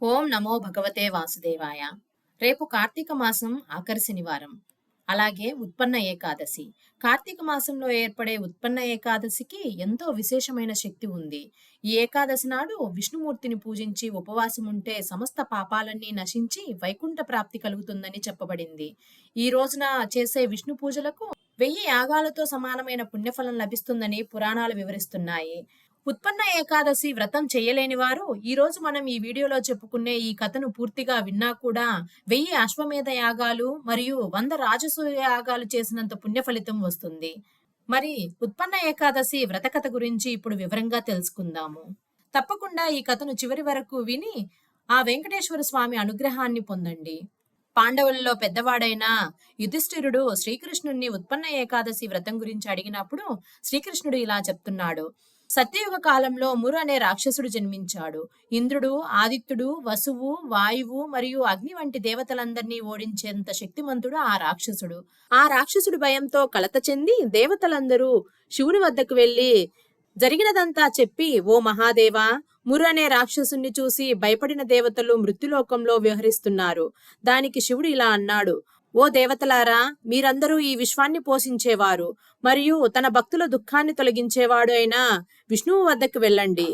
ఓం నమో భగవతే వాసుదేవాయ. రేపు కార్తీక మాసం ఆఖరి శనివారం. అలాగే ఉత్పన్న ఏకాదశి. కార్తీక మాసంలో ఏర్పడే ఉత్పన్న ఏకాదశికి ఎంతో విశేషమైన శక్తి ఉంది. ఈ ఏకాదశి నాడు విష్ణుమూర్తిని పూజించి ఉపవాసం ఉంటే సమస్త పాపాలన్నీ నశించి వైకుంఠ ప్రాప్తి కలుగుతుందని చెప్పబడింది. ఈ రోజున చేసే విష్ణు పూజలకు వెయ్యి యాగాలతో సమానమైన పుణ్యఫలం లభిస్తుందని పురాణాలు వివరిస్తున్నాయి. ఉత్పన్న ఏకాదశి వ్రతం చేయలేని వారు ఈ రోజు మనం ఈ వీడియోలో చెప్పుకునే ఈ కథను పూర్తిగా విన్నా కూడా వెయ్యి అశ్వమేధ యాగాలు మరియు వంద రాజసూయ యాగాలు చేసినంత పుణ్య ఫలితం వస్తుంది. మరి ఉత్పన్న ఏకాదశి వ్రత కథ గురించి ఇప్పుడు వివరంగా తెలుసుకుందాము. తప్పకుండా ఈ కథను చివరి వరకు విని ఆ వెంకటేశ్వర స్వామి అనుగ్రహాన్ని పొందండి. పాండవులలో పెద్దవాడైన యుధిష్ఠిరుడు శ్రీకృష్ణుణ్ణి ఉత్పన్న ఏకాదశి వ్రతం గురించి అడిగినప్పుడు శ్రీకృష్ణుడు ఇలా చెప్తున్నాడు. సత్యయుగ కాలంలో మురు అనే రాక్షసుడు జన్మించాడు. ఇంద్రుడు ఆదిత్యుడు వసువు వాయువు మరియు అగ్ని వంటి దేవతలందరినీ ఓడించేంత శక్తిమంతుడు ఆ రాక్షసుడు. ఆ రాక్షసుడు భయంతో కలత చెంది దేవతలందరూ శివుని వద్దకు వెళ్ళి జరిగినదంతా చెప్పి ఓ మహాదేవా మురు అనే రాక్షసుని చూసి భయపడిన దేవతలు మృత్యులోకంలో వ్యవహరిస్తున్నారు. దానికి శివుడు ఇలా అన్నాడు ఓ దేవతలారా మీరందరూ ఈ విశ్వాన్ని పోషించేవారు మరియు తన భక్తుల దుఃఖాన్ని తొలగించేవాడు అయిన విష్ణువు వద్దకు వెళ్ళండి.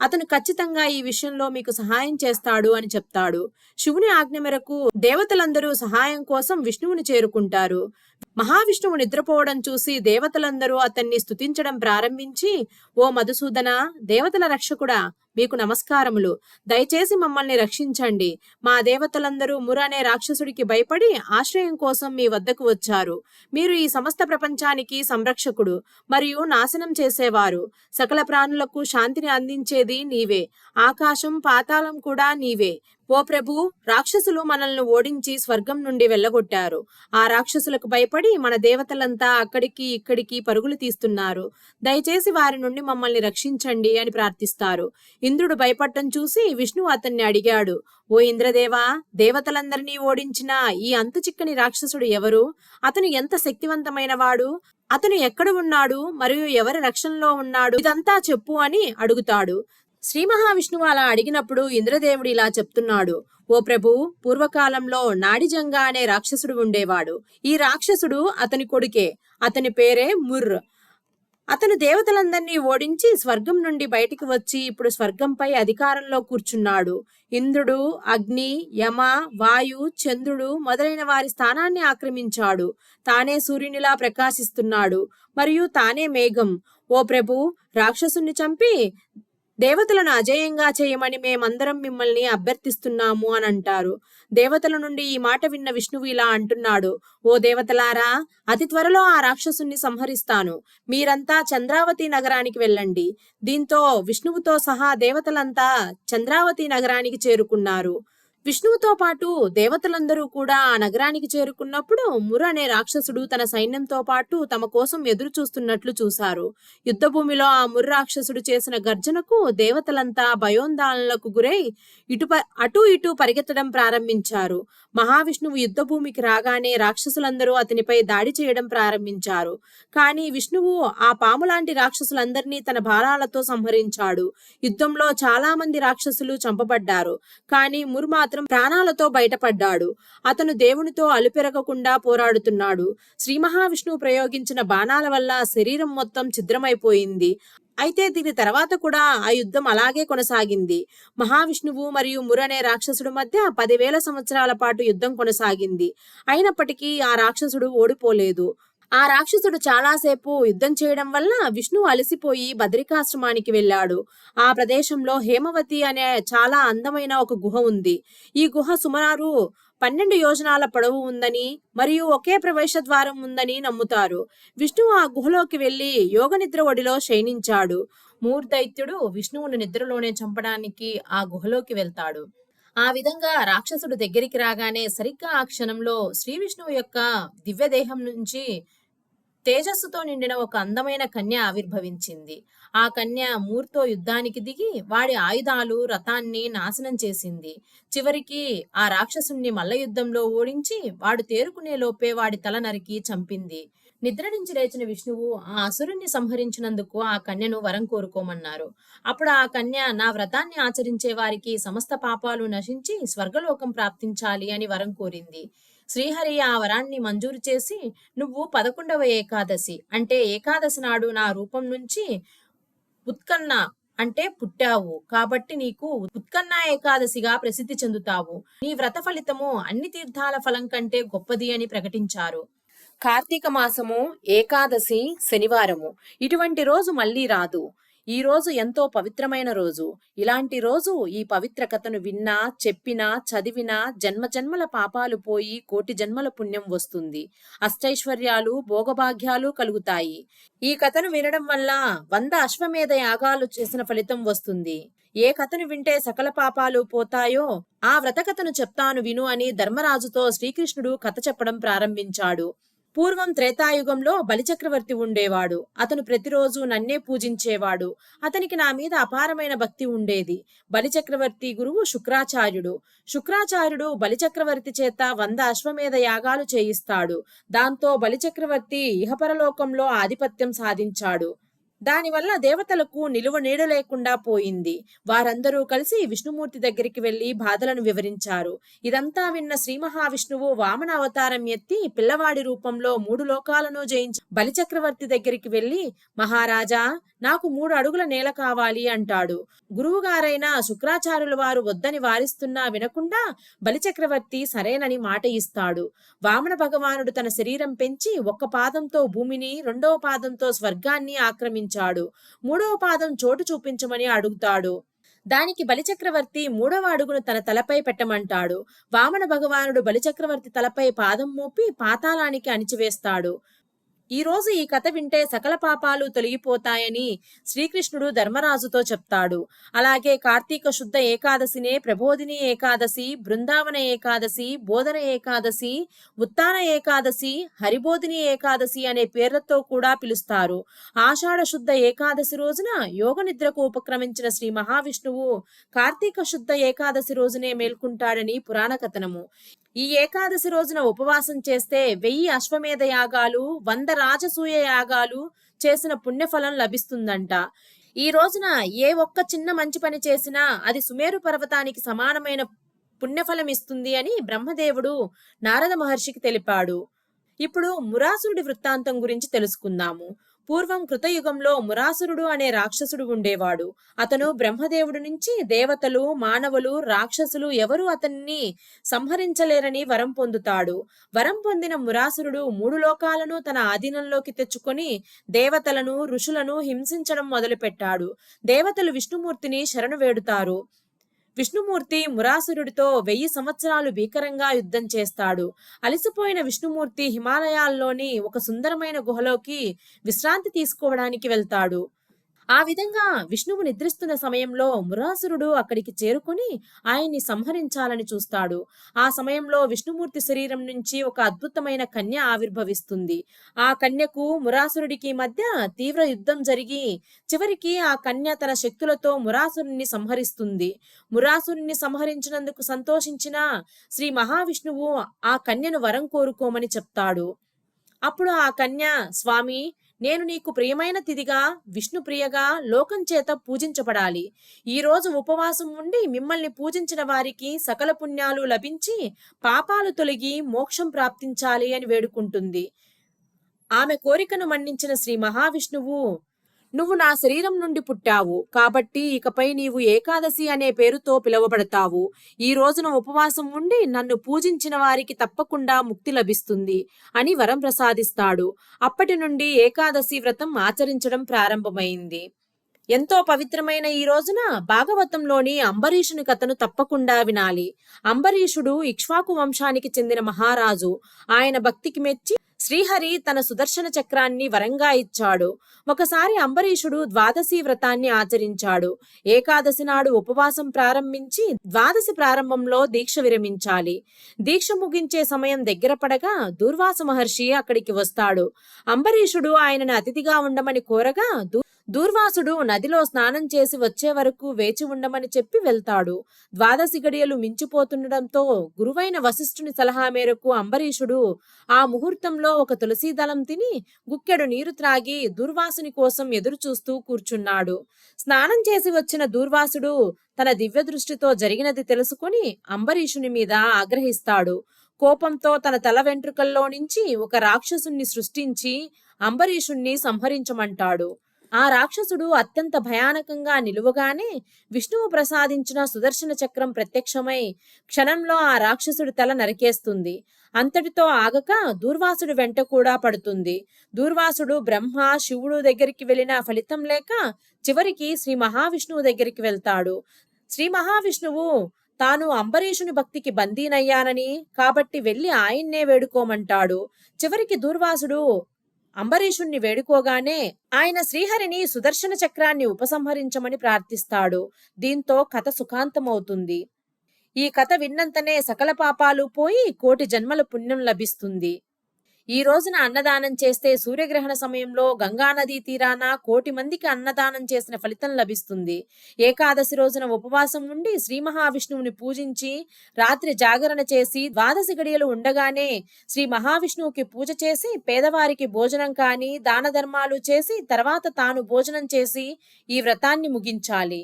అతను ఖచ్చితంగా ఈ విషయంలో మీకు సహాయం చేస్తాడు అని చెప్తాడు. శివుని ఆజ్ఞ మేరకు దేవతలందరూ సహాయం కోసం విష్ణువుని చేరుకుంటారు. మహావిష్ణువు నిద్రపోవడం చూసి దేవతలందరూ అతన్ని స్తుతించడం ప్రారంభించి ఓ మధుసూదన దేవతల రక్షకుడా మీకు నమస్కారములు. దయచేసి మమ్మల్ని రక్షించండి. మా దేవతలందరూ ముర అనే రాక్షసుడికి భయపడి ఆశ్రయం కోసం మీ వద్దకు వచ్చారు. మీరు ఈ సమస్త ప్రపంచానికి సంరక్షకుడు మరియు నాశనం చేసేవారు. సకల ప్రాణులకు శాంతిని అందించేది నీవే. ఆకాశం పాతాళం కూడా నీవే. ఓ ప్రభు రాక్షసులు మనల్ని ఓడించి స్వర్గం నుండి వెళ్ళగొట్టారు. ఆ రాక్షసులకు భయపడి మన దేవతలంతా అక్కడికి ఇక్కడికి పరుగులు తీస్తున్నారు. దయచేసి వారి నుండి మమ్మల్ని రక్షించండి అని ప్రార్థిస్తారు. ఇంద్రుడు భయపడటం చూసి విష్ణు అతన్ని అడిగాడు ఓ ఇంద్రదేవా దేవతలందరినీ ఓడించిన ఈ అంతు చిక్కని రాక్షసుడు ఎవరు? అతను ఎంత శక్తివంతమైన వాడు? అతను ఎక్కడ ఉన్నాడు? మరియు ఎవరి రక్షణలో ఉన్నాడు? ఇదంతా చెప్పు అని అడుగుతాడు. శ్రీ మహావిష్ణువు అలా అడిగినప్పుడు ఇంద్రదేవుడు ఇలా చెప్తున్నాడు ఓ ప్రభు పూర్వకాలంలో నాడిజంగా అనే రాక్షసుడు ఉండేవాడు. ఈ రాక్షసుడు అతని కొడుకే. అతని పేరే ముర్ర్ అతను దేవతలందరినీ ఓడించి స్వర్గం నుండి బయటికి వచ్చి ఇప్పుడు స్వర్గంపై అధికారంలో కూర్చున్నాడు. ఇంద్రుడు అగ్ని యమ వాయు చంద్రుడు మొదలైన వారి స్థానాన్ని ఆక్రమించాడు. తానే సూర్యునిలా ప్రకాశిస్తున్నాడు. మరియు తానే మేఘం. ఓ ప్రభు రాక్షసుని చంపి దేవతలను అజేయంగా చేయమని మేమందరం మిమ్మల్ని అభ్యర్థిస్తున్నాము అని అంటారు. దేవతల నుండి ఈ మాట విన్న విష్ణువు ఇలా అంటున్నాడు. ఓ దేవతలారా అతి త్వరలో ఆ రాక్షసుని సంహరిస్తాను. మీరంతా చంద్రావతి నగరానికి వెళ్ళండి. దీంతో విష్ణువుతో సహా దేవతలంతా చంద్రావతి నగరానికి చేరుకున్నారు. విష్ణువుతో పాటు దేవతలందరూ కూడా ఆ నగరానికి చేరుకున్నప్పుడు ముర అనే రాక్షసుడు తన సైన్యంతో పాటు తమ కోసం ఎదురు చూస్తున్నట్లు చూశారు. యుద్ధభూమిలో ఆ ముర్ర రాక్షసుడు చేసిన గర్జనకు దేవతలంతా భయోందాలకు గురై ఇటు అటు ఇటు పరిగెత్తడం ప్రారంభించారు. మహావిష్ణువు యుద్ధభూమికి రాగానే రాక్షసులందరూ అతనిపై దాడి చేయడం ప్రారంభించారు. కానీ విష్ణువు ఆ పాము లాంటి రాక్షసులందరినీ తన బాణాలతో సంహరించాడు. యుద్ధంలో చాలా మంది రాక్షసులు చంపబడ్డారు. కానీ మురు మాత్రం ప్రాణాలతో బయటపడ్డాడు. అతను దేవునితో అలుపెరగకుండా పోరాడుతున్నాడు. శ్రీ మహావిష్ణువు ప్రయోగించిన బాణాల వల్ల శరీరం మొత్తం ఛిద్రమైపోయింది. అయితే దీని తర్వాత కూడా ఆ యుద్ధం అలాగే కొనసాగింది. మహావిష్ణువు మరియు మురనే రాక్షసుడు మధ్య పదివేల సంవత్సరాల పాటు యుద్ధం కొనసాగింది. అయినప్పటికీ ఆ రాక్షసుడు ఓడిపోలేదు. ఆ రాక్షసుడు చాలాసేపు యుద్ధం చేయడం వల్ల విష్ణువు అలసిపోయి బద్రికాశ్రమానికి వెళ్ళాడు. ఆ ప్రదేశంలో హేమవతి అనే చాలా అందమైన ఒక గుహ ఉంది. ఈ గుహ సుమారు పన్నెండు యోజనాల పొడవు ఉందని మరియు ఒకే ప్రవేశ ద్వారం ఉందని నమ్ముతారు. విష్ణువు ఆ గుహలోకి వెళ్ళి యోగ నిద్ర ఒడిలో శయనించాడు. మూర్ధైత్యుడు విష్ణువును నిద్రలోనే చంపడానికి ఆ గుహలోకి వెళ్తాడు. ఆ విధంగా రాక్షసుడు దగ్గరికి రాగానే సరిగ్గా ఆ క్షణంలో శ్రీ విష్ణువు యొక్క దివ్యదేహం నుంచి తేజస్సుతో నిండిన ఒక అందమైన కన్య ఆవిర్భవించింది. ఆ కన్య మూర్తో యుద్ధానికి దిగి వాడి ఆయుధాలు రథాన్ని నాశనం చేసింది. చివరికి ఆ రాక్షసుణ్ణి మల్ల యుద్ధంలో ఓడించి వాడు తేరుకునే లోపే వాడి తల నరికి చంపింది. నిద్ర నుంచి లేచిన విష్ణువు ఆ అసురుణ్ణి సంహరించినందుకు ఆ కన్యను వరం కోరుకోమన్నారు. అప్పుడు ఆ కన్య నా వ్రతాన్ని ఆచరించే వారికి సమస్త పాపాలు నశించి స్వర్గలోకం ప్రాప్తించాలి అని వరం కోరింది. శ్రీహరి ఆ వరాన్ని మంజూరు చేసి నువ్వు పదకొండవ ఏకాదశి. అంటే ఏకాదశి నాడు నా రూపం నుంచి ఉత్కన్న అంటే పుట్టావు. కాబట్టి నీకు ఉత్కన్న ఏకాదశిగా ప్రసిద్ధి చెందుతావు. నీ వ్రత ఫలితము అన్ని తీర్థాల ఫలం కంటే గొప్పది అని ప్రకటించారు. కార్తీక మాసము ఏకాదశి శనివారము. ఇటువంటి రోజు మళ్ళీ రాదు. ఈ రోజు ఎంతో పవిత్రమైన రోజు. ఇలాంటి రోజు ఈ పవిత్ర కథను విన్నా చెప్పినా చదివినా జన్మ జన్మల పాపాలు పోయి కోటి జన్మల పుణ్యం వస్తుంది. అష్టైశ్వర్యాలు భోగభాగ్యాలు కలుగుతాయి. ఈ కథను వినడం వల్ల వంద అశ్వమేధ యాగాలు చేసిన ఫలితం వస్తుంది. ఏ కథను వింటే సకల పాపాలు పోతాయో ఆ వ్రత కథను చెప్తాను విను అని ధర్మరాజుతో శ్రీకృష్ణుడు కథ చెప్పడం ప్రారంభించాడు. పూర్వం త్రేతాయుగంలో బలిచక్రవర్తి ఉండేవాడు. అతను ప్రతిరోజు నన్నే పూజించేవాడు. అతనికి నా మీద అపారమైన భక్తి ఉండేది. బలిచక్రవర్తి గురువు శుక్రాచార్యుడు. శుక్రాచార్యుడు బలిచక్రవర్తి చేత వంద అశ్వమేధ యాగాలు చేయిస్తాడు. దాంతో బలిచక్రవర్తి ఇహపరలోకంలో ఆధిపత్యం సాధించాడు. దానివల్ల దేవతలకు నిలువ నీడ లేకుండా పోయింది. వారందరూ కలిసి విష్ణుమూర్తి దగ్గరికి వెళ్ళి బాధలను వివరించారు. ఇదంతా విన్న శ్రీ మహావిష్ణువు వామన అవతారం ఎత్తి పిల్లవాడి రూపంలో మూడు లోకాలను జయించి బలిచక్రవర్తి దగ్గరికి వెళ్ళి మహారాజా నాకు మూడు అడుగుల నేల కావాలి అంటాడు. గురువుగారైన శుక్రాచార్యుల వారు వద్దని వారిస్తున్నా వినకుండా బలిచక్రవర్తి సరేనని మాట ఇస్తాడు. వామన భగవానుడు తన శరీరం పెంచి ఒక్క పాదంతో భూమిని రెండవ పాదంతో స్వర్గాన్ని ఆక్రమించాడు. మూడవ పాదం చోటు చూపించమని అడుగుతాడు. దానికి బలిచక్రవర్తి మూడవ అడుగును తన తలపై పెట్టమంటాడు. వామన భగవానుడు బలిచక్రవర్తి తలపై పాదం మోపి పాతాళానికి అణిచివేస్తాడు. ఈ రోజు ఈ కథ వింటే సకల పాపాలు తొలగిపోతాయని శ్రీకృష్ణుడు ధర్మరాజుతో చెప్తాడు. అలాగే కార్తీక శుద్ధ ఏకాదశినే ప్రబోధిని ఏకాదశి బృందావన ఏకాదశి బోధన ఏకాదశి ఉత్తాన ఏకాదశి హరిబోధిని ఏకాదశి అనే పేర్లతో కూడా పిలుస్తారు. ఆషాఢ శుద్ధ ఏకాదశి రోజున యోగ నిద్రకు ఉపక్రమించిన శ్రీ మహావిష్ణువు కార్తీక శుద్ధ ఏకాదశి రోజునే మేల్కుంటాడని పురాణ కథనము. ఈ ఏకాదశి రోజున ఉపవాసం చేస్తే వెయ్యి అశ్వమేధ యాగాలు వంద రాజసూయ యాగాలు చేసిన పుణ్యఫలం లభిస్తుందంట. ఈ రోజున ఏ ఒక్క చిన్న మంచి పని చేసినా అది సుమేరు పర్వతానికి సమానమైన పుణ్యఫలం ఇస్తుంది అని బ్రహ్మదేవుడు నారద మహర్షికి తెలిపాడు. ఇప్పుడు మురాసురుడి వృత్తాంతం గురించి తెలుసుకుందాము. పూర్వం కృతయుగంలో మురాసురుడు అనే రాక్షసుడు ఉండేవాడు. అతను బ్రహ్మదేవుడి నుంచి దేవతలు మానవులు రాక్షసులు ఎవరూ అతన్ని సంహరించలేరని వరం పొందుతాడు. వరం పొందిన మురాసురుడు మూడు లోకాలను తన ఆధీనంలోకి తెచ్చుకొని దేవతలను ఋషులను హింసించడం మొదలుపెట్టాడు. దేవతలు విష్ణుమూర్తిని శరణు వేడుతారు. విష్ణుమూర్తి మురాసురుడితో వెయ్యి సంవత్సరాలు భీకరంగా యుద్ధం చేస్తాడు. అలసిపోయిన విష్ణుమూర్తి హిమాలయాల్లోని ఒక సుందరమైన గుహలోకి విశ్రాంతి తీసుకోవడానికి వెళ్తాడు. ఆ విధంగా విష్ణువు నిద్రిస్తున్న సమయంలో మురాసురుడు అక్కడికి చేరుకుని ఆయన్ని సంహరించాలని చూస్తాడు. ఆ సమయంలో విష్ణుమూర్తి శరీరం నుంచి ఒక అద్భుతమైన కన్య ఆవిర్భవిస్తుంది. ఆ కన్యకు మురాసురుడికి మధ్య తీవ్ర యుద్ధం జరిగి చివరికి ఆ కన్య తన శక్తులతో మురాసురుణ్ణి సంహరిస్తుంది. మురాసురుణ్ణి సంహరించినందుకు సంతోషించిన శ్రీ మహావిష్ణువు ఆ కన్యను వరం కోరుకోమని చెప్తాడు. అప్పుడు ఆ కన్య స్వామి నేను నీకు ప్రియమైన తిదిగా విష్ణుప్రియగా లోకం చేత పూజించబడాలి. ఈ రోజు ఉపవాసం ఉండి మిమ్మల్ని పూజించిన వారికి సకల పుణ్యాలు లభించి పాపాలు తొలగి మోక్షం ప్రాప్తించాలి అని వేడుకుంటుంది. ఆమె కోరికను మన్నించిన శ్రీ మహావిష్ణువు నువ్వు నా శరీరం నుండి పుట్టావు కాబట్టి ఇకపై నీవు ఏకాదశి అనే పేరుతో పిలువబడతావు. ఈ రోజున ఉపవాసం ఉండి నన్ను పూజించిన వారికి తప్పకుండా ముక్తి లభిస్తుంది అని వరం ప్రసాదిస్తాడు. అప్పటి నుండి ఏకాదశి వ్రతం ఆచరించడం ప్రారంభమైంది. ఎంతో పవిత్రమైన ఈ రోజున భాగవతంలోని అంబరీషుని కథను తప్పకుండా వినాలి. అంబరీషుడు ఇక్ష్వాకు వంశానికి చెందిన మహారాజు. ఆయన భక్తికి మెచ్చి శ్రీహరి తన సుదర్శన చక్రాన్ని వరంగా ఇచ్చాడు. ఒకసారి అంబరీషుడు ద్వాదశి వ్రతాన్ని ఆచరించాడు. ఏకాదశి నాడు ఉపవాసం ప్రారంభించి ద్వాదశి ప్రారంభంలో దీక్ష విరమించాలి. దీక్ష ముగించే సమయం దగ్గర పడగా దూర్వాస మహర్షి అక్కడికి వస్తాడు. అంబరీషుడు ఆయనను అతిథిగా ఉండమని కోరగా దూర్వాసుడు నదిలో స్నానం చేసి వచ్చే వరకు వేచి ఉండమని చెప్పి వెళ్తాడు. ద్వాదశి గడియలు మించిపోతుండటంతో గురువైన వశిష్ఠుని సలహా మేరకు అంబరీషుడు ఆ ముహూర్తంలో ఒక తులసీ దళం తిని గుక్కెడు నీరు త్రాగి దూర్వాసుని కోసం ఎదురు చూస్తూ కూర్చున్నాడు. స్నానం చేసి వచ్చిన దూర్వాసుడు తన దివ్య దృష్టితో జరిగినది తెలుసుకుని అంబరీషుని మీద ఆగ్రహిస్తాడు. కోపంతో తన తల వెంట్రుకల్లో నుంచి ఒక రాక్షసుణ్ణి సృష్టించి అంబరీషుణ్ణి సంహరించమంటాడు. ఆ రాక్షసుడు అత్యంత భయానకంగా నిలువగానే విష్ణువు ప్రసాదించిన సుదర్శన చక్రం ప్రత్యక్షమై క్షణంలో ఆ రాక్షసుడి తల నరికేస్తుంది. అంతటితో ఆగక దూర్వాసుడు వెంట కూడా పడుతుంది. దూర్వాసుడు బ్రహ్మ శివుడు దగ్గరికి వెళ్ళిన ఫలితం లేక చివరికి శ్రీ మహావిష్ణువు దగ్గరికి వెళ్తాడు. శ్రీ మహావిష్ణువు తాను అంబరీషుని భక్తికి బందీనయ్యానని కాబట్టి వెళ్ళి ఆయన్నే వేడుకోమంటాడు. చివరికి దూర్వాసుడు అంబరీషుణ్ణి వేడుకోగానే ఆయన శ్రీహరిని సుదర్శన చక్రాన్ని ఉపసంహరించమని ప్రార్థిస్తాడు. దీంతో కథ సుఖాంతమవుతుంది. ఈ కథ విన్నంతనే సకల పాపాలు పోయి కోటి జన్మల పుణ్యం లభిస్తుంది. ఈ రోజున అన్నదానం చేస్తే సూర్యగ్రహణ సమయంలో గంగానదీ తీరాన కోటి మందికి అన్నదానం చేసిన ఫలితం లభిస్తుంది. ఏకాదశి రోజున ఉపవాసం ఉండి శ్రీ మహావిష్ణువుని పూజించి రాత్రి జాగరణ చేసి ద్వాదశి గడియలు ఉండగానే శ్రీ మహావిష్ణువుకి పూజ చేసి పేదవారికి భోజనం కాని దాన ధర్మాలు చేసి తర్వాత తాను భోజనం చేసి ఈ వ్రతాన్ని ముగించాలి.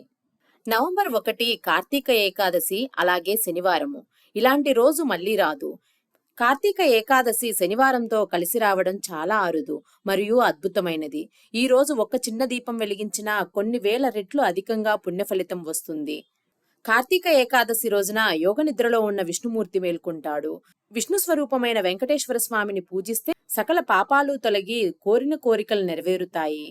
నవంబర్ ఒకటి కార్తీక ఏకాదశి అలాగే శనివారము. ఇలాంటి రోజు మళ్ళీ రాదు. కార్తీక ఏకాదశి శనివారంతో కలిసి రావడం చాలా అరుదు మరియు అద్భుతమైనది. ఈ రోజు ఒక్క చిన్న దీపం వెలిగించిన కొన్ని వేల రెట్లు అధికంగా పుణ్య ఫలితం వస్తుంది. కార్తీక ఏకాదశి రోజున యోగ నిద్రలో ఉన్న విష్ణుమూర్తి మేల్కొంటాడు. విష్ణు స్వరూపమైన వెంకటేశ్వర స్వామిని పూజిస్తే సకల పాపాలు తొలగి కోరిన కోరికలు నెరవేరుతాయి.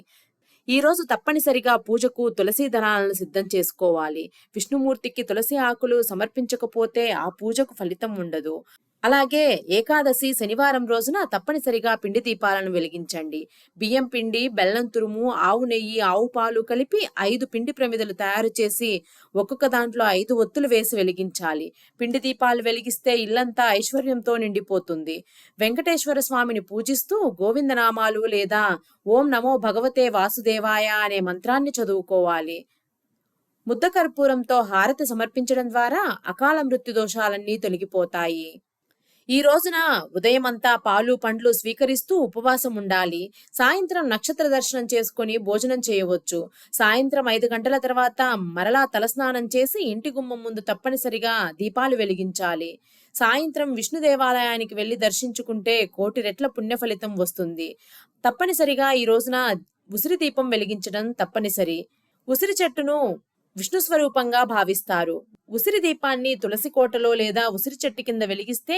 ఈ రోజు తప్పనిసరిగా పూజకు తులసి దళాలను సిద్ధం చేసుకోవాలి. విష్ణుమూర్తికి తులసి ఆకులు సమర్పించకపోతే ఆ పూజకు ఫలితం ఉండదు. అలాగే ఏకాదశి శనివారం రోజున తప్పనిసరిగా పిండి దీపాలను వెలిగించండి. బియ్యం పిండి బెల్లం తురుము ఆవు నెయ్యి ఆవు పాలు కలిపి ఐదు పిండి ప్రమిదలు తయారు చేసి ఒక్కొక్క దాంట్లో ఐదు ఒత్తులు వేసి వెలిగించాలి. పిండి దీపాలు వెలిగిస్తే ఇల్లంతా ఐశ్వర్యంతో నిండిపోతుంది. వెంకటేశ్వర స్వామిని పూజిస్తూ గోవిందనామాలు లేదా ఓం నమో భగవతే వాసుదేవాయ అనే మంత్రాన్ని చదువుకోవాలి. ముద్ద కర్పూరంతో హారతి సమర్పించడం ద్వారా అకాల మృత్యు దోషాలన్నీ తొలగిపోతాయి. ఈ రోజున ఉదయమంతా పాలు పండ్లు స్వీకరిస్తూ ఉపవాసం ఉండాలి. సాయంత్రం నక్షత్ర దర్శనం చేసుకుని భోజనం చేయవచ్చు. సాయంత్రం ఐదు గంటల తర్వాత మరలా తలస్నానం చేసి ఇంటి గుమ్మం ముందు తప్పనిసరిగా దీపాలు వెలిగించాలి. సాయంత్రం విష్ణు దేవాలయానికి వెళ్ళి దర్శించుకుంటే కోటి రెట్ల పుణ్య ఫలితం వస్తుంది. తప్పనిసరిగా ఈ రోజున ఉసిరి దీపం వెలిగించడం తప్పనిసరి. ఉసిరి చెట్టును విష్ణు స్వరూపంగా భావిస్తారు. ఉసిరి దీపాన్ని తులసి కోటలో లేదా ఉసిరి చెట్టు కింద వెలిగిస్తే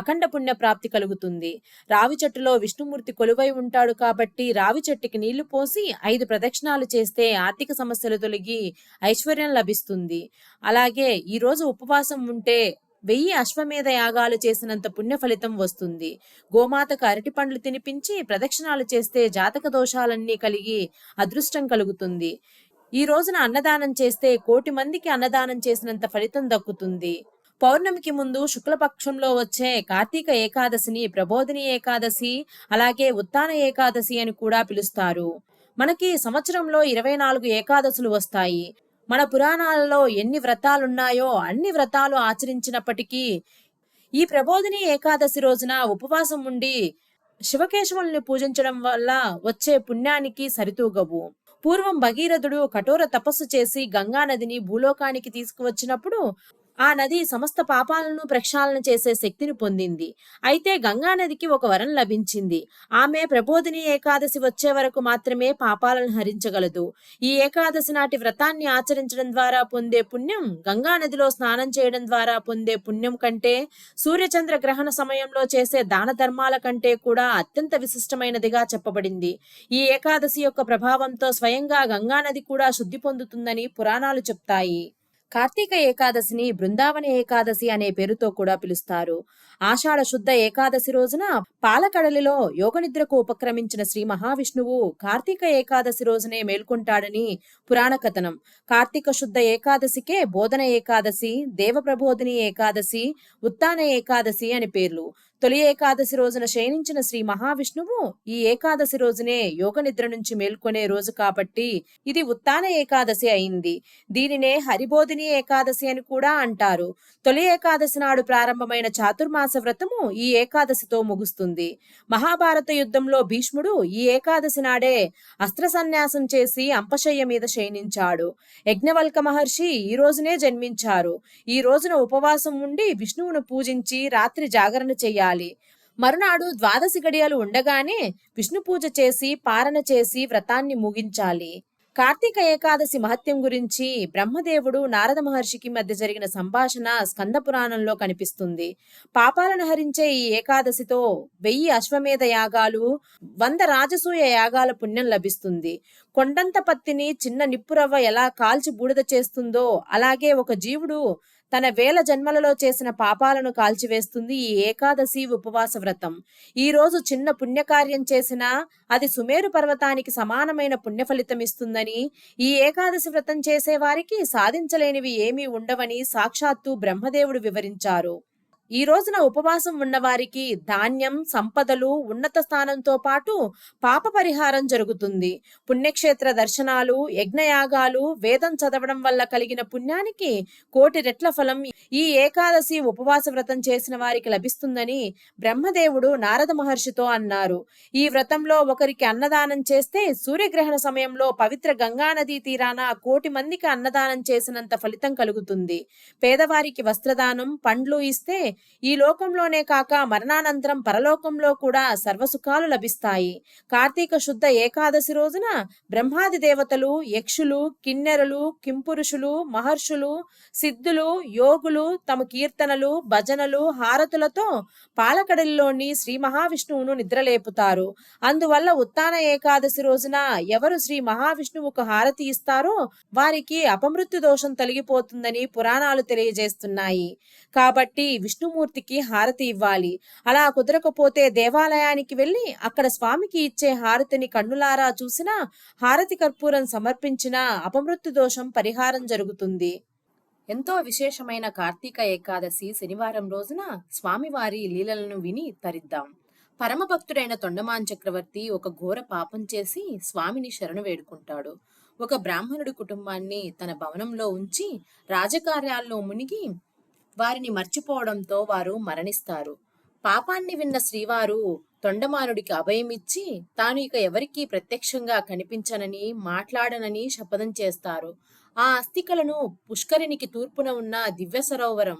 అఖండ పుణ్య ప్రాప్తి కలుగుతుంది. రావి చెట్టులో విష్ణుమూర్తి కొలువై ఉంటాడు కాబట్టి రావి చెట్టుకి నీళ్ళు పోసి ఐదు ప్రదక్షిణాలు చేస్తే ఆర్థిక సమస్యలు తొలగి ఐశ్వర్యం లభిస్తుంది. అలాగే ఈ రోజు ఉపవాసం ఉంటే వెయ్యి అశ్వమేధ యాగాలు చేసినంత పుణ్య ఫలితం వస్తుంది. గోమాతకు అరటి పండ్లు తినిపించి ప్రదక్షిణాలు చేస్తే జాతక దోషాలన్నీ కలిగి అదృష్టం కలుగుతుంది. ఈ రోజున అన్నదానం చేస్తే కోటి మందికి అన్నదానం చేసినంత ఫలితం దక్కుతుంది. పౌర్ణమికి ముందు శుక్లపక్షంలో వచ్చే కార్తీక ఏకాదశిని ప్రబోధిని ఏకాదశి అలాగే ఉత్తాన ఏకాదశి అని కూడా పిలుస్తారు. మనకి సంవత్సరంలో ఇరవై నాలుగు ఏకాదశులు వస్తాయి. మన పురాణాలలో ఎన్ని వ్రతాలున్నాయో అన్ని వ్రతాలు ఆచరించినప్పటికీ ఈ ప్రబోధిని ఏకాదశి రోజున ఉపవాసం ఉండి శివకేశవుల్ని పూజించడం వల్ల వచ్చే పుణ్యానికి సరితూగవు. పూర్వం భగీరథుడు కఠోర తపస్సు చేసి గంగా నదిని భూలోకానికి తీసుకువచ్చినప్పుడు ఆ నది సమస్త పాపాలను ప్రక్షాళన చేసే శక్తిని పొందింది. అయితే గంగా నదికి ఒక వరం లభించింది. ఆమె ప్రబోధిని ఏకాదశి వచ్చే వరకు మాత్రమే పాపాలను హరించగలదు. ఈ ఏకాదశి నాటి వ్రతాన్ని ఆచరించడం ద్వారా పొందే పుణ్యం గంగా నదిలో స్నానం చేయడం ద్వారా పొందే పుణ్యం కంటే సూర్యచంద్ర గ్రహణ సమయంలో చేసే దాన ధర్మాల కంటే కూడా అత్యంత విశిష్టమైనదిగా చెప్పబడింది. ఈ ఏకాదశి యొక్క ప్రభావంతో స్వయంగా గంగా నది కూడా శుద్ధి పొందుతుందని పురాణాలు చెప్తాయి. కార్తీక ఏకాదశిని బృందావన ఏకాదశి అనే పేరుతో కూడా పిలుస్తారు. ఆషాఢ శుద్ధ ఏకాదశి రోజున పాలకడలిలో యోగనిద్రకు ఉపక్రమించిన శ్రీ మహావిష్ణువు కార్తీక ఏకాదశి రోజునే మేల్కొంటాడని పురాణ కథనం. కార్తీక శుద్ధ ఏకాదశికే బోధన ఏకాదశి దేవప్రబోధిని ఏకాదశి ఉత్తాన ఏకాదశి అని పేర్లు. తొలి ఏకాదశి రోజున శయనించిన శ్రీ మహావిష్ణువు ఈ ఏకాదశి రోజునే యోగ నిద్ర నుంచి మేల్కొనే రోజు కాబట్టి ఇది ఉత్తాన ఏకాదశి అయింది. దీనినే హరిబోధిని ఏకాదశి అని కూడా అంటారు. తొలి ఏకాదశి నాడు ప్రారంభమైన చాతుర్మాస వ్రతము ఈ ఏకాదశితో ముగుస్తుంది. మహాభారత యుద్ధంలో భీష్ముడు ఈ ఏకాదశి నాడే అస్త్ర సన్యాసం చేసి అంపశయ్య మీద శయనించాడు. యజ్ఞవల్క మహర్షి ఈ రోజునే జన్మించారు. ఈ రోజున ఉపవాసం ఉండి విష్ణువును పూజించి రాత్రి జాగరణ చెయ్యాలి మరునాడు ద్వాదశి గడియలు ఉండగానే విష్ణు పూజ చేసి పారణ చేసి వ్రతాన్ని ముగించాలి. కార్తీక ఏకాదశి మహత్యం గురించి బ్రహ్మదేవుడు నారద మహర్షికి మధ్య జరిగిన సంభాషణ స్కంద పురాణంలో కనిపిస్తుంది. పాపాలను హరించే ఈ ఏకాదశితో వెయ్యి అశ్వమేధ యాగాలు వంద రాజసూయ యాగాల పుణ్యం లభిస్తుంది. కొండంత పత్తిని చిన్న నిప్పురవ్వ ఎలా కాల్చి బూడిద చేస్తుందో అలాగే ఒక జీవుడు తన వేల జన్మలలో చేసిన పాపాలను కాల్చివేస్తుంది ఈ ఏకాదశి ఉపవాస వ్రతం. ఈ రోజు చిన్న పుణ్యకార్యం చేసినా అది సుమేరు పర్వతానికి సమానమైన పుణ్య ఫలితం ఇస్తుందని ఈ ఏకాదశి వ్రతం చేసేవారికి సాధించలేనివి ఏమీ ఉండవని సాక్షాత్తు బ్రహ్మదేవుడు వివరించారు. ఈ రోజున ఉపవాసం ఉన్నవారికి ధాన్యం సంపదలు ఉన్నత స్థానంతో పాటు పాప పరిహారం జరుగుతుంది. పుణ్యక్షేత్ర దర్శనాలు యజ్ఞయాగాలు వేదం చదవడం వల్ల కలిగిన పుణ్యానికి కోటి రెట్ల ఫలం ఈ ఏకాదశి ఉపవాస వ్రతం చేసిన వారికి లభిస్తుందని బ్రహ్మదేవుడు నారద మహర్షితో అన్నారు. ఈ వ్రతంలో ఒకరికి అన్నదానం చేస్తే సూర్యగ్రహణ సమయంలో పవిత్ర గంగానదీ తీరాన కోటి మందికి అన్నదానం చేసినంత ఫలితం కలుగుతుంది. పేదవారికి వస్త్రదానం పండ్లు ఇస్తే ఈ లోకంలోనే కాక మరణానంతరం పరలోకంలో కూడా సర్వసుఖాలు లభిస్తాయి. కార్తీక శుద్ధ ఏకాదశి రోజున బ్రహ్మాది దేవతలు యక్షులు కిన్నెరలు కింపురుషులు మహర్షులు సిద్ధులు యోగులు తమ కీర్తనలు భజనలు హారతులతో పాలకడలిలోని శ్రీ మహావిష్ణువును నిద్రలేపుతారు. అందువల్ల ఉత్తాన ఏకాదశి రోజున ఎవరు శ్రీ మహావిష్ణువుకు హారతి ఇస్తారో వారికి అపమృత్యు దోషం తొలగిపోతుందని పురాణాలు తెలియజేస్తున్నాయి. కాబట్టి విష్ణుమూర్తికి హారతి ఇవ్వాలి. అలా కుదరకపోతే దేవాలయానికి వెళ్ళి అక్కడ స్వామికి ఇచ్చే హారతిని కన్నులారా చూసినా హారతి కర్పూరం సమర్పించిన అపమృత్యు దోషం పరిహారం జరుగుతుంది. ఎంతో విశేషమైన కార్తీక ఏకాదశి శనివారం రోజున స్వామివారి లీలలను విని తరిద్దాం. పరమభక్తుడైన తొండమాన్ చక్రవర్తి ఒక ఘోర పాపం చేసి స్వామిని శరణు వేడుకుంటాడు. ఒక బ్రాహ్మణుడి కుటుంబాన్ని తన భవనంలో ఉంచి రాజకార్యాల్లో మునిగి వారిని మర్చిపోవడంతో వారు మరణిస్తారు. పాపాన్ని విన్న శ్రీవారు తొండమానుడికి అభయమిచ్చి తాను ఇక ఎవరికీ ప్రత్యక్షంగా కనిపించనని మాట్లాడనని శపథం చేస్తారు. ఆ అస్థికలను పుష్కరినికి తూర్పున ఉన్న దివ్య సరోవరం.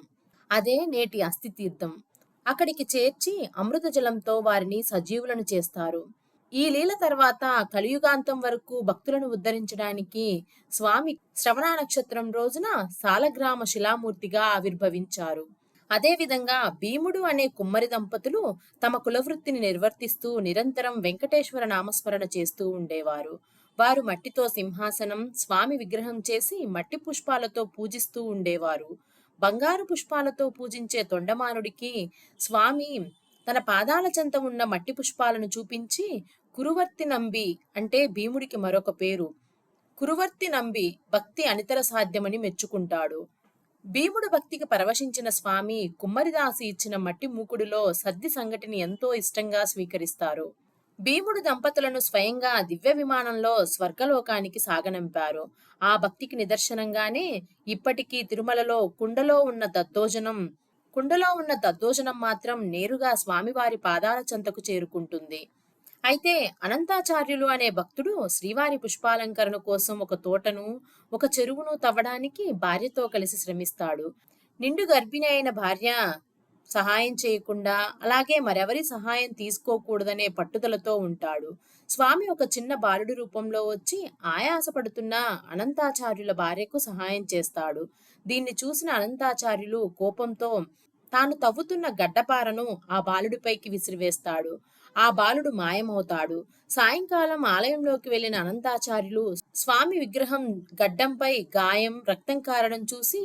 అదే నేటి అస్థితీర్థం. అక్కడికి చేర్చి అమృత జలంతో వారిని సజీవులను చేస్తారు. ఈ లీల తర్వాత కలియుగాంతం వరకు భక్తులను ఉద్ధరించడానికి స్వామి శ్రవణ నక్షత్రం రోజున సాలగ్రామ శిలామూర్తిగా ఆవిర్భవించారు. అదేవిధంగా భీముడు అనే కుమ్మరి దంపతులు తమ కులవృత్తిని నిర్వర్తిస్తూ నిరంతరం వెంకటేశ్వర నామస్మరణ చేస్తూ ఉండేవారు. వారు మట్టితో సింహాసనం స్వామి విగ్రహం చేసి మట్టి పుష్పాలతో పూజిస్తూ ఉండేవారు. బంగారు పుష్పాలతో పూజించే తొండమానుడికి స్వామి తన పాదాల చెంత ఉన్న మట్టి పుష్పాలను చూపించి కురువర్తి నంబి అంటే భీముడికి మరొక పేరు. కురువర్తి నంబి భక్తి అనితర సాధ్యమని మెచ్చుకుంటాడు. భీముడు భక్తికి పరవశించిన స్వామి కుమ్మరిదాసి ఇచ్చిన మట్టి మూకుడులో సద్ది సంఘటిని ఎంతో ఇష్టంగా స్వీకరిస్తారు. భీముడు దంపతులను స్వయంగా దివ్య విమానంలో స్వర్గలోకానికి సాగనంపారు. ఆ భక్తికి నిదర్శనంగానే ఇప్పటికీ తిరుమలలో కుండలో ఉన్న దద్దోజనం కుండలో ఉన్న దద్దోజనం మాత్రం నేరుగా స్వామివారి పాదాల చెంతకు చేరుకుంటుంది. అయితే అనంతాచార్యులు అనే భక్తుడు శ్రీవారి పుష్పాలంకరణ కోసం ఒక తోటను ఒక చెరువును తవ్వడానికి భార్యతో కలిసి శ్రమిస్తాడు. నిండు గర్భిణి అయిన భార్య సహాయం చేయకుండా అలాగే మరెవరి సహాయం తీసుకోకూడదనే పట్టుదలతో ఉంటాడు. స్వామి ఒక చిన్న బాలుడి రూపంలో వచ్చి ఆయాసపడుతున్న అనంతాచార్యుల భార్యకు సహాయం చేస్తాడు. దీన్ని చూసిన అనంతాచార్యులు కోపంతో తాను తవ్వుతున్న గడ్డపారను ఆ బాలుడిపైకి విసిరివేస్తాడు. ఆ బాలుడు మాయమవుతాడు. సాయంకాలం ఆలయంలోకి వెళ్ళిన అనంతాచార్యులు స్వామి విగ్రహం గడ్డంపై గాయం రక్తం కారడం చూసి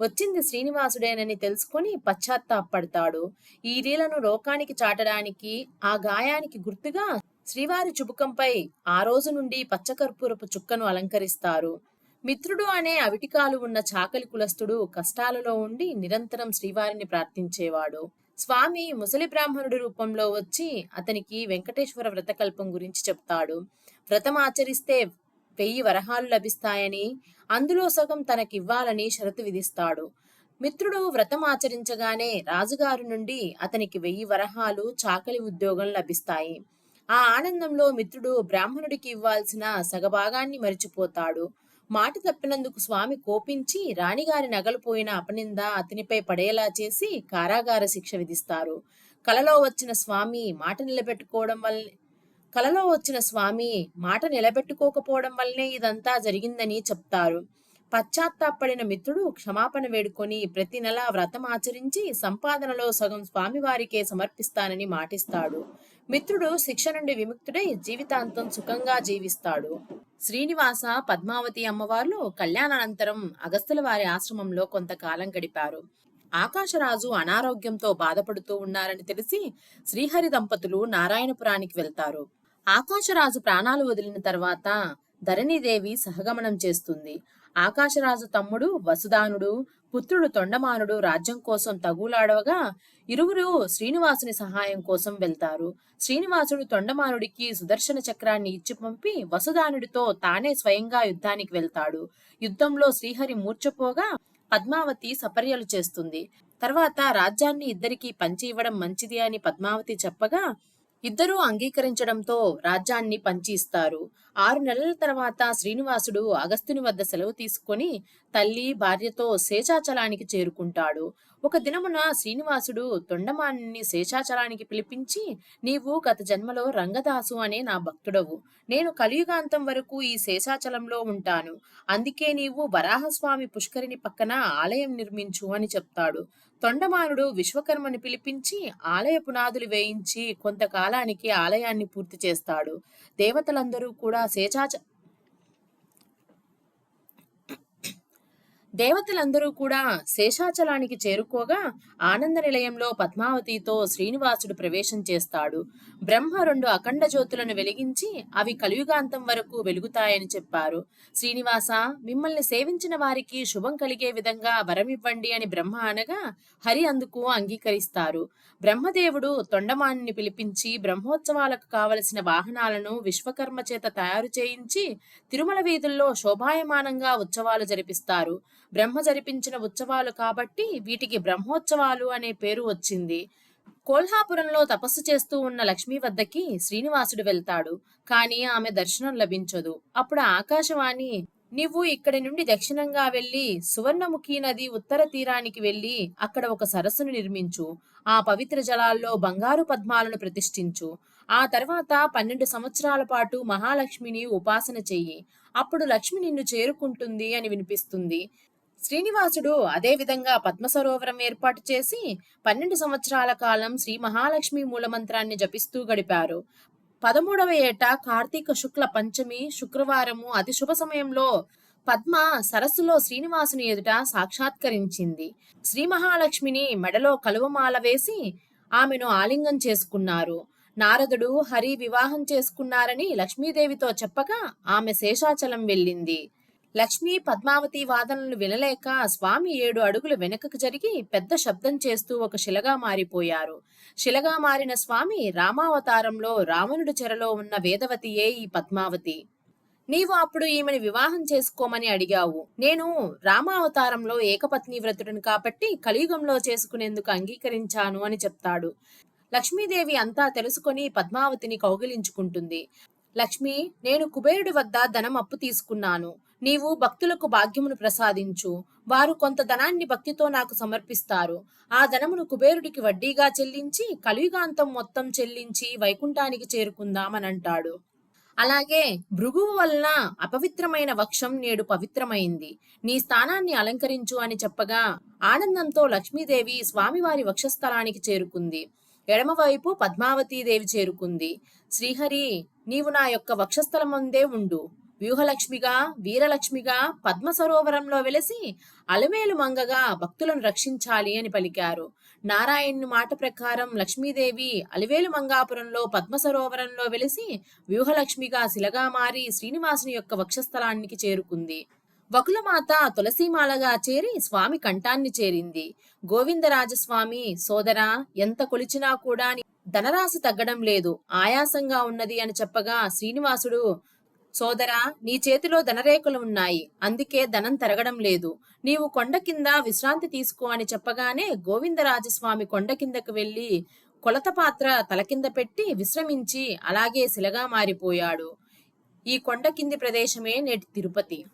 వచ్చింది శ్రీనివాసుడేనని తెలుసుకొని పశ్చాత్తాపడతాడు ఈ రీలను లోకానికి చాటడానికి ఆ గాయానికి గుర్తుగా శ్రీవారి చుబుకంపై ఆ రోజు నుండి పచ్చకర్పూరపు చుక్కను అలంకరిస్తారు. మిత్రుడు అనే అవిటికాలు ఉన్న చాకలి కులస్తుడు కష్టాలలో ఉండి నిరంతరం శ్రీవారిని ప్రార్థించేవాడు. స్వామి ముసలి బ్రాహ్మణుడి రూపంలో వచ్చి అతనికి వెంకటేశ్వర వ్రతకల్పం గురించి చెప్తాడు. వ్రతం ఆచరిస్తే వెయ్యి వరహాలు లభిస్తాయని అందులో సగం తనకివ్వాలని షరతు విధిస్తాడు. మిత్రుడు వ్రతం ఆచరించగానే రాజుగారి నుండి అతనికి వెయ్యి వరహాలు చాకలి ఉద్యోగం లభిస్తాయి. ఆ ఆనందంలో మిత్రుడు బ్రాహ్మణుడికి ఇవ్వాల్సిన సగభాగాన్ని మరిచిపోతాడు. మాట తప్పినందుకు స్వామి కోపించి రాణిగారి నగలు పోయిన అపనింద అతనిపై పడేలా చేసి కారాగార శిక్ష విధిస్తారు. కలలో వచ్చిన స్వామి మాట నిలబెట్టుకోవడం వల్ల కలలో వచ్చిన స్వామి మాట నిలబెట్టుకోకపోవడం వల్లనే ఇదంతా జరిగిందని చెప్తారు. పశ్చాత్తాపడిన మిత్రుడు క్షమాపణ వేడుకొని ప్రతి నెల వ్రతం ఆచరించి సంపాదనలో సగం స్వామివారికే సమర్పిస్తానని మాటిస్తాడు. మిత్రుడు శిక్ష నుండి విముక్తుడై జీవితాంతం సుఖంగా జీవిస్తాడు. శ్రీనివాస పద్మావతి అమ్మవార్లు కళ్యాణానంతరం అగస్తుల వారి ఆశ్రమంలో కొంతకాలం గడిపారు. ఆకాశరాజు అనారోగ్యంతో బాధపడుతూ ఉన్నారని తెలిసి శ్రీహరి దంపతులు నారాయణపురానికి వెళ్తారు. ఆకాశరాజు ప్రాణాలు వదిలిన తర్వాత ధరణీదేవి సహగమనం చేస్తుంది. ఆకాశరాజు తమ్ముడు వసుదానుడు పుత్రుడు తొండమానుడు రాజ్యం కోసం తగులాడవగా ఇరువురు శ్రీనివాసుని సహాయం కోసం వెళ్తారు. శ్రీనివాసుడు తొండమానుడికి సుదర్శన చక్రాన్ని ఇచ్చి పంపి వసుదానుడితో తానే స్వయంగా యుద్ధానికి వెళ్తాడు. యుద్ధంలో శ్రీహరి మూర్చపోగా పద్మావతి సపర్యలు చేస్తుంది. తర్వాత రాజ్యాన్ని ఇద్దరికీ పంచి ఇవ్వడం మంచిది అని పద్మావతి చెప్పగా ఇద్దరూ అంగీకరించడంతో రాజ్యాన్ని పంచి ఇస్తారు ఆరు నెలల తర్వాత శ్రీనివాసుడు అగస్త్యుని వద్ద సెలవు తీసుకొని తల్లి భార్యతో శేషాచలానికి చేరుకుంటాడు. ఒక దినమున శ్రీనివాసుడు తొండమాన్ని శేషాచలానికి పిలిపించి నీవు గత జన్మలో రంగదాసు అనే నా భక్తుడవు. నేను కలియుగాంతం వరకు ఈ శేషాచలంలో ఉంటాను. అందుకే నీవు వరాహస్వామి పుష్కరిని పక్కన ఆలయం నిర్మించు అని చెప్తాడు. తొండమానుడు విశ్వకర్మని పిలిపించి ఆలయ పునాదులు వేయించి కొంతకాలానికి ఆలయాన్ని పూర్తి చేస్తాడు. దేవతలందరూ కూడా శేషాచ దేవతలందరూ కూడా శేషాచలానికి చేరుకోగా ఆనంద నిలయంలో పద్మావతితో శ్రీనివాసుడు ప్రవేశం చేస్తాడు. బ్రహ్మ రెండు అఖండ జ్యోతులను వెలిగించి అవి కలియుగాంతం వరకు వెలుగుతాయని చెప్పారు. శ్రీనివాస మిమ్మల్ని సేవించిన వారికి శుభం కలిగే విధంగా వరమివ్వండి అని బ్రహ్మ అనగా హరి అందుకు అంగీకరిస్తారు. బ్రహ్మదేవుడు తొండమాన్ని పిలిపించి బ్రహ్మోత్సవాలకు కావలసిన వాహనాలను విశ్వకర్మ చేత తయారు చేయించి తిరుమల వీధుల్లో శోభాయమానంగా ఉత్సవాలు జరిపిస్తారు. బ్రహ్మ జరిపించిన ఉత్సవాలు కాబట్టి వీటికి బ్రహ్మోత్సవాలు అనే పేరు వచ్చింది. కోల్హాపురంలో తపస్సు చేస్తూ ఉన్న లక్ష్మి వద్దకి శ్రీనివాసుడు వెళ్తాడు. కానీ ఆమె దర్శనం లభించదు. అప్పుడు ఆకాశవాణి నువ్వు ఇక్కడి నుండి దక్షిణంగా వెళ్ళి సువర్ణముఖి నది ఉత్తర తీరానికి వెళ్ళి అక్కడ ఒక సరస్సును నిర్మించు. ఆ పవిత్ర జలాల్లో బంగారు పద్మాలను ప్రతిష్ఠించు. ఆ తర్వాత పన్నెండు సంవత్సరాల పాటు మహాలక్ష్మిని ఉపాసన చెయ్యి. అప్పుడు లక్ష్మి నిన్ను చేరుకుంటుంది అని వినిపిస్తుంది. శ్రీనివాసుడు అదే విధంగా పద్మ సరోవరం ఏర్పాటు చేసి పన్నెండు సంవత్సరాల కాలం శ్రీ మహాలక్ష్మి మూలమంత్రాన్ని జపిస్తూ గడిపారు. పదమూడవ ఏట కార్తీక శుక్ల పంచమి శుక్రవారము అతి శుభ సమయంలో పద్మ సరస్సులో శ్రీనివాసుని ఎదుట సాక్షాత్కరించింది. శ్రీ మహాలక్ష్మిని మెడలో కలువమాల వేసి ఆమెను ఆలింగం చేసుకున్నారు. నారదుడు హరి వివాహం చేసుకున్నారని లక్ష్మీదేవితో చెప్పగా ఆమె శేషాచలం వెళ్ళింది. లక్ష్మీ పద్మావతి వాదనలు వినలేక స్వామి ఏడు అడుగులు వెనుకకు జరిగి పెద్ద శబ్దం చేస్తూ ఒక శిలగా మారిపోయారు. శిలగా మారిన స్వామి రామావతారంలో రావణుడి చెరలో ఉన్న వేదవతియే ఈ పద్మావతి. నీవు అప్పుడు ఈమెను వివాహం చేసుకోమని అడిగావు. నేను రామావతారంలో ఏకపత్ని వ్రతుడిని కాబట్టి కలియుగంలో చేసుకునేందుకు అంగీకరించాను అని చెప్తాడు. లక్ష్మీదేవి అంతా తెలుసుకొని పద్మావతిని కౌగిలించుకుంటుంది. లక్ష్మి నేను కుబేరుడి వద్ద ధనం అప్పు తీసుకున్నాను. నీవు భక్తులకు భాగ్యమును ప్రసాదించు. వారు కొంత ధనాన్ని భక్తితో నాకు సమర్పిస్తారు. ఆ ధనమును కుబేరుడికి వడ్డీగా చెల్లించి కలియుగాంతం మొత్తం చెల్లించి వైకుంఠానికి చేరుకుందామని అంటాడు అలాగే భృగువు వలన అపవిత్రమైన వక్షం నేడు పవిత్రమైంది. నీ స్థానాన్ని అలంకరించు అని చెప్పగా ఆనందంతో లక్ష్మీదేవి స్వామివారి వక్షస్థలానికి చేరుకుంది. ఎడమవైపు పద్మావతీదేవి చేరుకుంది. శ్రీహరి నీవు నా యొక్క వక్షస్థలమందే ఉండు. వ్యూహలక్ష్మిగా వీరలక్ష్మిగా పద్మ సరోవరంలో వెలసి అలమేలు మంగగా భక్తులను రక్షించాలి అని పలికారు. నారాయణుని మాట ప్రకారం లక్ష్మీదేవి అలివేలు మంగాపురంలో పద్మ సరోవరంలో వెలిసి వ్యూహలక్ష్మిగా శిలగా మారి శ్రీనివాసుని యొక్క వక్షస్థలానికి చేరుకుంది. వకులమాత తులసీమాలగా చేరి స్వామి కంఠాన్ని చేరింది. గోవిందరాజస్వామి సోదరా ఎంత కొలిచినా కూడా ధనరాశి తగ్గడం లేదు. ఆయాసంగా ఉన్నది అని చెప్పగా శ్రీనివాసుడు సోదరా నీ చేతిలో ధనరేఖలు ఉన్నాయి. అందుకే ధనం తరగడం లేదు. నీవు కొండ కింద విశ్రాంతి తీసుకో అని చెప్పగానే గోవిందరాజస్వామి కొండ కిందకు వెళ్ళి కొలత పాత్ర తల కింద పెట్టి విశ్రమించి అలాగే శిలగా మారిపోయాడు. ఈ కొండ కింది ప్రదేశమే నేటి తిరుపతి.